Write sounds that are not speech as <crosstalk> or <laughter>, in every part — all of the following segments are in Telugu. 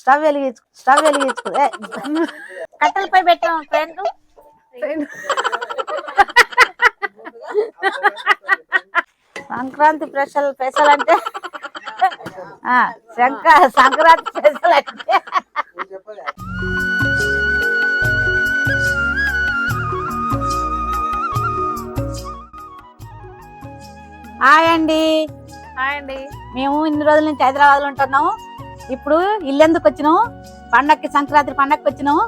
స్టవ్ వెలిగించు స్టవ్ వెలిగించుకో. కట్టెలపై పెట్టాం ఫ్రెండ్. సంక్రాంతి స్పెషల్ స్పెషల్ అంటే శంక సంక్రాంతి స్పెషల్ అంటే. హాయ్ అండి. హాయ్ అండి. మేము ఇన్ని రోజుల నుంచి హైదరాబాద్లో ఉంటున్నాము. ఇప్పుడు ఇల్లు ఎందుకు వచ్చినాము పండక్కి సంక్రాంతి పండక్కి వచ్చినాము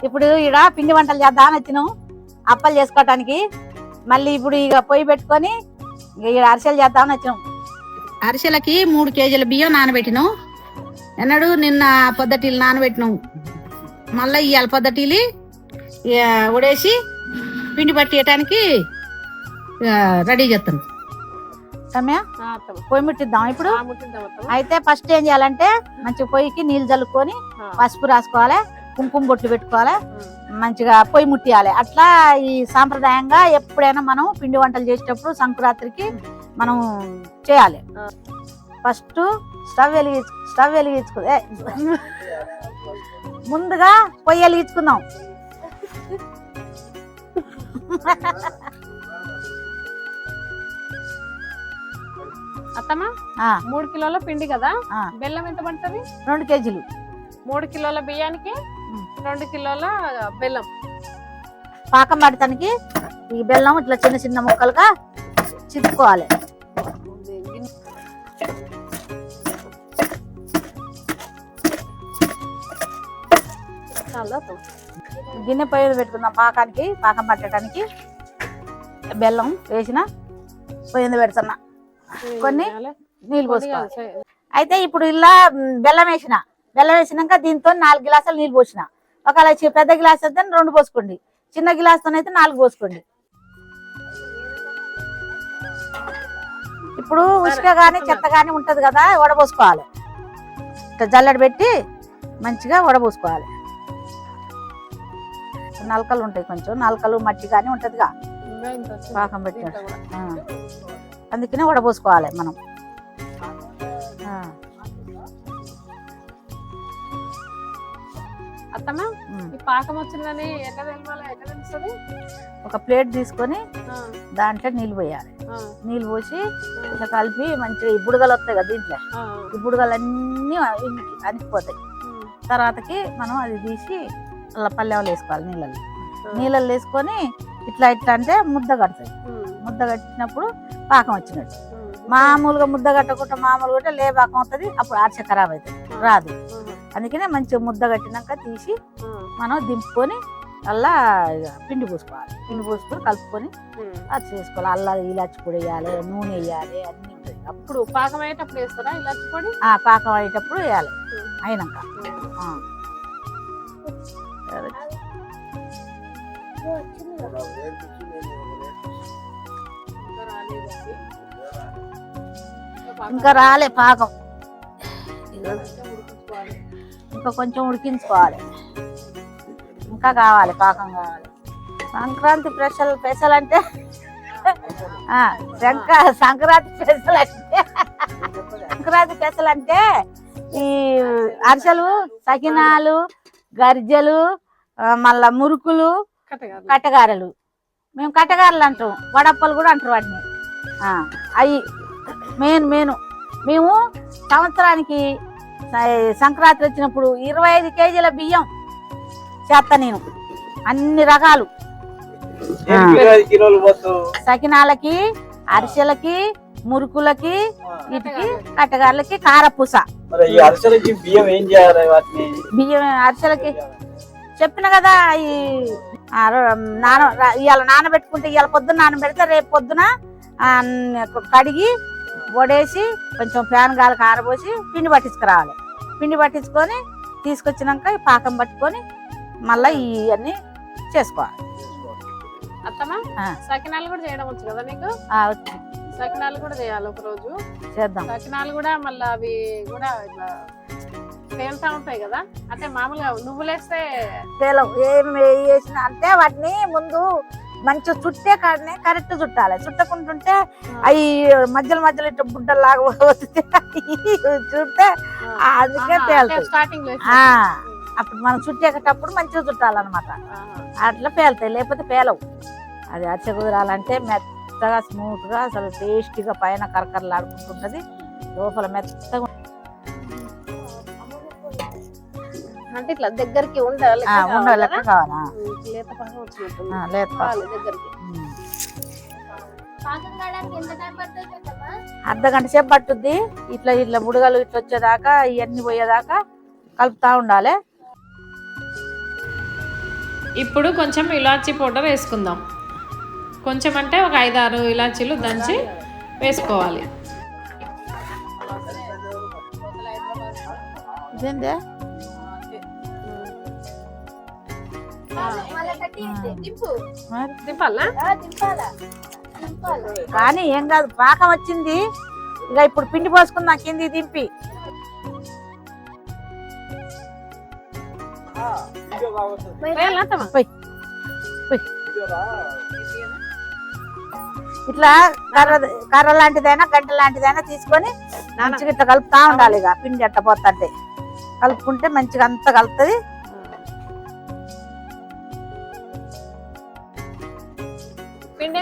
ఇప్పుడు ఈడ పిండి వంటలు చేద్దామని వచ్చినాం అప్పలు చేసుకోవటానికి? మళ్ళీ ఇప్పుడు ఇక పొయ్యి పెట్టుకొని ఇక అరిసెలు చేద్దామని వచ్చినాం అరిసెలకి మూడు కేజీల బియ్యం నానబెట్టినాం ఎన్నడు నిన్న పొద్దటీలు నానబెట్టినాం మళ్ళీ ఇవాళ పొద్దటీలు ఉడేసి పిండి పట్టేయటానికి రెడీ చేస్తాం సమయ. పొయ్యి ముట్టిద్దాం ఇప్పుడు. అయితే ఫస్ట్ ఏం చేయాలంటే మంచి పొయ్యికి నీళ్ళు చల్లుకొని పసుపు రాసుకోవాలి కుంకుమ బొట్లు పెట్టుకోవాలి మంచిగా పొయ్యి ముట్టియాలి. అట్లా ఈ సాంప్రదాయంగా ఎప్పుడైనా మనం పిండి వంటలు చేసేటప్పుడు సంక్రాంతికి మనం చేయాలి. ఫస్ట్ స్టవ్ వెలిగించు స్టవ్ వెలిగించుకో ముందుగా పొయ్యి వెలిగించుకుందాం. <laughs> అత్తమ్మ మూడు కిలోల పిండి కదా? బెల్లం ఎంత పడుతుంది? రెండు కేజీలు. మూడు కిలోల బియ్యానికి. రెండు కిలోల బెల్లం. పాకం పడటానికి ఈ బెల్లం ఇట్లా చిన్న చిన్న ముక్కలుగా అత్తమ్మ. గిన్నె మీద పెట్టుకుందాం పాకానికి పాకం పట్టడానికి బెల్లం వేసిన పొయ్యి మీద పెడుతున్నా. కొన్ని. నీళ్ళు పోసుకోవాలి. అయితే ఇప్పుడు ఇలా బెల్లం వేసిన. బెల్లం వేసినాక దీంతో నాలుగు గ్లాసులు నీళ్ళు పోసిన. ఒకవేళ పెద్ద గ్లాస్ అయితే రెండు పోసుకోండి. చిన్న గ్లాస్తో అయితే నాలుగు పోసుకోండి. ఇప్పుడు ఉసుక గాని చెత్త గాని ఉంటది కదా వడపోసుకోవాలి ఇట్లా జల్లెడ పెట్టి మంచిగా వడపోసుకోవాలి నలకలు ఉంటాయి కొంచెం. నలకలు మట్టి కానీ ఉంటదిగా. పాకం పెట్టి. అందుకనే వడపోసుకోవాలి మనం. ఆ. అత్తమ్మ ఉమ్. ఈ పాకం వచ్చిందని ఎట్లా తెలవాలి ఎట్లా తెలుస్తుంది? ఒక ప్లేట్ తీసుకొని దాంట్లో నీళ్ళు పోయాలి. నీళ్ళు పోసి ఇట్లా కలిపి మంచిగా ఈ బుడగలు వస్తాయి కదా దీంట్లో. ఈ బుడగలు అన్నీ అనికిపోతాయి ఉమ్, తర్వాతకి మనం అది తీసి అలా పల్లెవలు వేసుకోవాలి నీళ్ళల్లో. నీళ్ళల్లో వేసుకొని ఇట్లా ఇట్లా అంటే ముద్ద కడతాయి. ముద్ద కట్టినప్పుడు పాకం వచ్చినట్టు. మామూలుగా ముద్ద కట్టకుండా మామూలుగా ఉంటే లే పాకం అవుతుంది అప్పుడు ఆర్చ ఖరాబ్ అవుతుంది రాదు. అందుకనే మంచిగా ముద్ద కట్టినాక తీసి మనం దింపుకొని అలా ఇక పిండి పూసుకోవాలి. పిండి పూసుకొని కలుపుకొని. అది చేసుకోవాలి. అల్లా ఇలాచి పొడి వేయాలి నూనె వేయాలి అన్నీ ఉంటాయి. అప్పుడు పాకం అయ్యేటప్పుడు వేస్తారా ఇలా పొడి? ఆ పాకం అయ్యేటప్పుడు వేయాలి. అయినాక. ఇంకా రాలే పాకం. ఇంకా? కొంచెం ఉడికించుకోవాలి. ఇంకా కావాలి పాకం కావాలి. సంక్రాంతి స్పెషల్ స్పెషల్ అంటే? సంక్రాంతి స్పెషల్ అంటే? సంక్రాంతి స్పెషల్ అంటే ఈ అరిసెలు సకినాలు గర్జలు మళ్ళా మురుకులు. కట్టగారెలు. మేము కట్టగారెలు అంటాం వడప్పలు కూడా అంటారు వాటిని. అవి మెయిన్ మెయిన్. మేము సంవత్సరానికి సంక్రాంతి వచ్చినప్పుడు ఇరవై ఐదు కేజీల బియ్యం చేస్తా నేను. అన్ని రకాలు. సకినాలకి అరిసెలకి మురుకులకి వీటికి కట్టగారెలకి కారపూస. బియ్యం ఏం చేయాలి వాటిని? బియ్యం అరిసెలకి. చెప్పిన కదా ఈ నాన ఇవాళ నానబెట్టుకుంటే ఇవాళ పొద్దున్న నానబెడితే రేపు పొద్దున కడిగి వడేసి కొంచెం ఫ్యాన్ గాలి కారబోసి పిండి పట్టించుకురావాలి. పిండి పట్టించుకొని తీసుకొచ్చినాక ఈ పాకం పట్టుకొని మళ్ళీ ఇవన్నీ చేసుకోవాలి. అత్తమ్మ ఆ. సకినాలు కూడా చేయడం వచ్చు కదా వచ్చి. సకినాలు కూడా చేయాలి ఒక రోజు చేద్దాం. సకినాలు కూడా మళ్ళీ అవి కూడా ఇట్లా తేలుతా ఉంటాయి కదా? అంటే మామూలుగా నువ్వులేస్తే తేలం ఏం వేసిన అంటే వాటిని ముందు మంచిగా చుట్టే కాడనే కరెక్ట్ చుట్టాలి. చుట్టకుంటుంటే అవి మధ్యలో మధ్యలో ఇట్లా బుడ్డలాగా వస్తే <laughs> అందుకే ఆ, అప్పుడు మనం చుట్టేటప్పుడు మంచిగా చుట్టాలన్నమాట. అట్లా పేలుతాయి లేకపోతే పేలవు. అది అచ్చ కుదరాలంటే మెత్తగా స్మూత్గా అసలు టేస్టీగా పైన కరకరలాడుకుంటుంటది. లోపల మెత్తగా అంటే ఇట్లా దగ్గరికి ఉండాలి కావాలా? లేత దగ్గరికి. అర్ధ గంట సేపు పట్టుద్ది. ఇట్లా ఇట్లా బుడగలు ఇట్లా వచ్చేదాకా ఇవన్నీ పోయేదాకా కలుపుతా ఉండాలి. ఇప్పుడు కొంచెం ఇలాచీ పౌడర్ వేసుకుందాం. కొంచెం అంటే ఒక ఐదారు ఇలాచీలు దంచి వేసుకోవాలి. ఇదేందే? దింపాలా కానీ ఏం కాదు పాకం వచ్చింది. ఇక ఇప్పుడు పిండి పోసుకుందాం కింది దింపి? ఇట్లా కర్ర కర్ర లాంటిదైనా గంట లాంటిదైనా తీసుకొని మంచిగా ఇట్లా కలుపుతా ఉండాలి ఇక. పిండి అట్ట పోతుంటే కలుపుకుంటే మంచిగా అంతా కలుపుతుంది.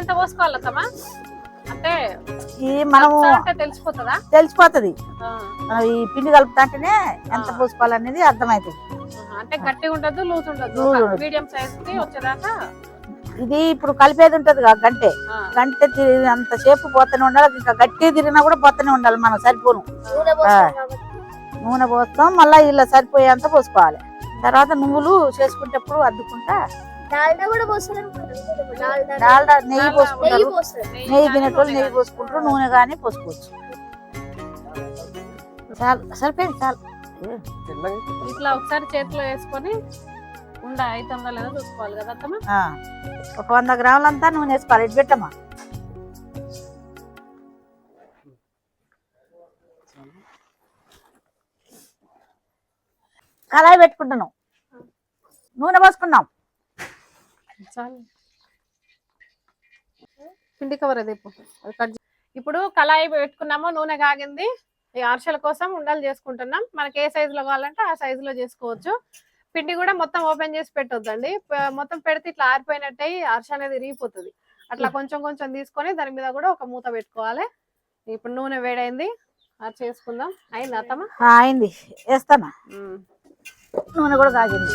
ఎంత పోసుకోవాలి అత్తమ్మ? అంటే ఈ మనము తెలిసిపోతుందా? తెలిసిపోతుంది. ఈ పిండి కలుపుతాంటేనే ఎంత. పోసుకోవాలనేది అర్థమవుతుంది. అంటే గట్టిగా ఉండదు లూజ్ ఉండదు. మీడియం సైజ్కి వచ్చేదాకా ఇది ఇప్పుడు కలిపేది ఉంటది గంటే. గంటే తిరిగి అంతసేపు పోతూనే ఉండాలి ఇంకా గట్టి తిరిగినా కూడా పోతూనే ఉండాలి మనం సరిపోను. నూనె పోస్తాం కాబట్టి. నూనె పోస్తాం మళ్ళీ ఇలా సరిపోయేంత పోసుకోవాలి. తర్వాత నువ్వులు చేసుకుంటప్పుడు అద్దుకుంటా డాల్డా కూడా పోస్తారు డాల్డా నెయ్యి పోసుకుంటారు. నెయ్యి తినేటోళ్ళు నూనె నెయ్యి కానీ. పోసుకుంటారు నూనె కానీ పోసుకోవచ్చు. చాలు సరిపోయింది చాలు. ఇట్లా ఒకసారి చేతిలో వేసుకొని ఉండ అవుతుందా లేదా చూసుకోవాలి కదా ఒక వంద గ్రాములంతా నూనె వేసుకోవాలి ఇటు పెట్టమ్మా. కళాయి పెట్టుకుంటున్నాం. నూనె పోసుకున్నాం. చాలు. పిండి కవర్ అది. అది కట్ ఇప్పుడు కళాయి పెట్టుకున్నాము నూనె కాగింది. ఈ అరిసెల కోసం ఉండలు చేసుకుంటున్నాం. మనకి ఏ సైజులో కావాలంటే ఆ సైజులో చేసుకోవచ్చు. పిండి కూడా మొత్తం ఓపెన్ చేసి పెట్టొద్దండి. మొత్తం పెడితే ఇట్లా ఆరిపోయినట్టు అరిసె అనేది రిగిపోతుంది అట్లా కొంచెం కొంచెం తీసుకొని దాని మీద కూడా ఒక మూత పెట్టుకోవాలి. ఇప్పుడు నూనె వేడైంది. అది చేసుకుందాం. అయింది అత్తమ్మ? అయింది. వేస్తానా? నూనె కూడా కాగింది.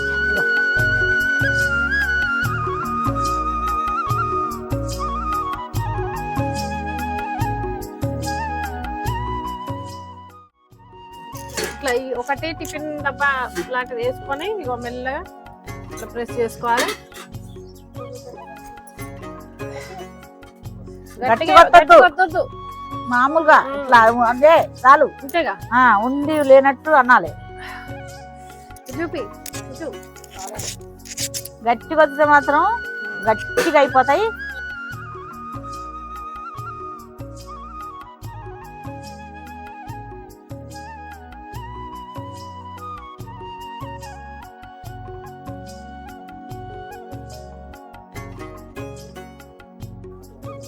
ఇట్లా ఈ ఒకటి టిఫిన్ డబ్బా లాంటిది వేసుకొని ఇగో మెల్లగా ఇట్లా ప్రెస్ చేసుకోవాలి. మామూలుగా ఇట్లా అంటే చాలు. అంతేగా ఉండి లేనట్టు అనాలి. చూపి ఇటు. గట్టిగా వస్తే మాత్రం గట్టిగా అయిపోతాయి.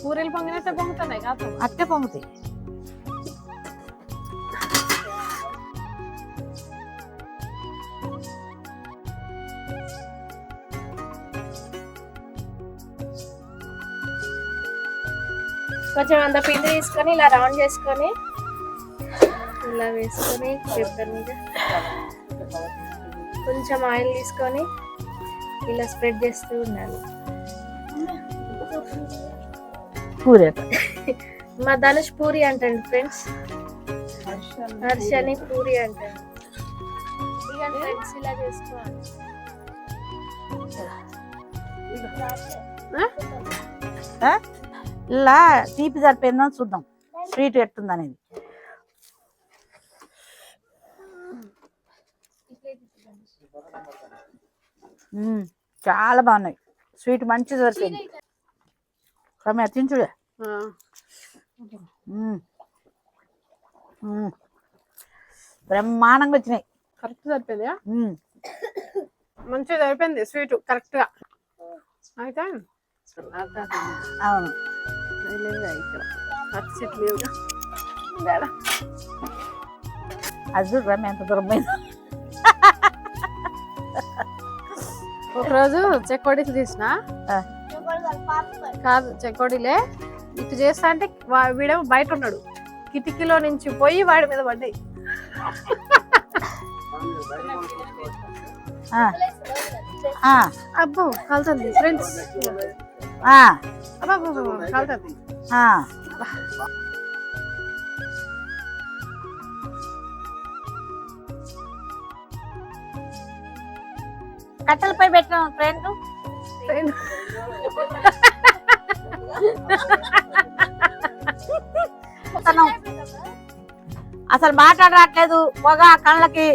పూరీలు పొంగినట్టే పొంగుతున్నాయి కాదు అట్టే పొంగుతాయి కొంచెం అంత పిండి తీసుకొని ఇలా రౌండ్ చేసుకొని ఇలా వేసుకొని పేపర్ మీద కొంచెం ఆయిల్ తీసుకొని ఇలా స్ప్రెడ్ చేస్తూ ఉండాలి. పూరేట <laughs> మా ధనుష్ పూరి అంటండి ఫ్రెండ్స్ హర్షని పూరి అంటాడు ఇక ఫ్రెండ్స్ ఇలా చేసుకోవాలి. ఆ? ఇలా తీపి సరిపోయిందో చూద్దాం. స్వీట్ ఎట్టుంది అనేది. చాలా బాగున్నాయి. స్వీట్ మంచి సరిపోయింది. రమ్య తించుడే ఆ. మ్మ్. మ్మ్. బ్రహ్మాండంగా వచ్చినాయి కరెక్ట్ సరిపోయిందా. మంచిగా అయిపోయింది స్వీట్ కరెక్ట్గా అయితే అవును ఇక్కడ లేవుగా. బేడ. అది చూడరా ఎంత దూరం పోయిందో. ఒకరోజు చెకోడీలు తీసిన. కాదు చెకోడీలే. ఇటు చేస్తా అంటే వా- వీడేమో బయట ఉన్నాడు. కిటికీలో నుంచి పోయి వాడి మీద పడ్డాయి. ఆ, ఆ, అబ్బో కాలుతుంది ఫ్రెండ్స్ ఆ, అబ్బా కాలుతుంది. కట్టెలపై పెట్టిన ఫ్రెండ్ అతను అసలు మాట్లాడరాట్లేదు పొగ కళ్ళకి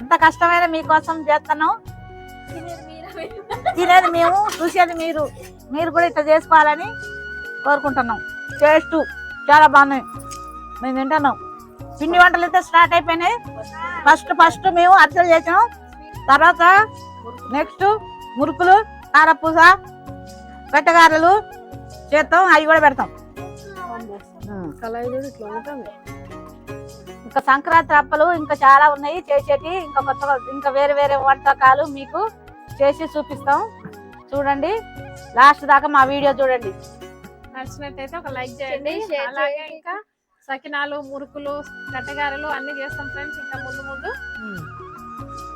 ఎంత కష్టమైన మీకోసం చేస్తాను? తినేది మేము చూసేది మీరు. మీరు కూడా ఇట్లా చేసుకోవాలని కోరుకుంటున్నాం. టేస్ట్ చాలా బాగున్నాయి. మేము తింటున్నాం. పిండి వంటలు అయితే స్టార్ట్ అయిపోయినాయి. ఫస్ట్ ఫస్ట్ మేము అర్చలు చేసాం తర్వాత నెక్స్ట్ మురుకులు కారపూస పెట్టగారెలు చేస్తాం అవి కూడా పెడతాం. ఇంకా సంక్రాంతి అప్పలు ఇంకా చాలా ఉన్నాయి. చేసేటి ఇంకా కొత్త ఇంకా వేరే వేరే వంటకాలు మీకు చేసి చూపిస్తాం. చూడండి. లాస్ట్ దాకా మా వీడియో చూడండి. నచ్చినట్టయితే ఒక లైక్ చేయండి అలాగే చేయండి. ఇంకా సకినాలు మురుకులు కట్టెగారెలు అన్ని చేస్తాం ఫ్రెండ్స్. ఇంకా ముందు ముందు.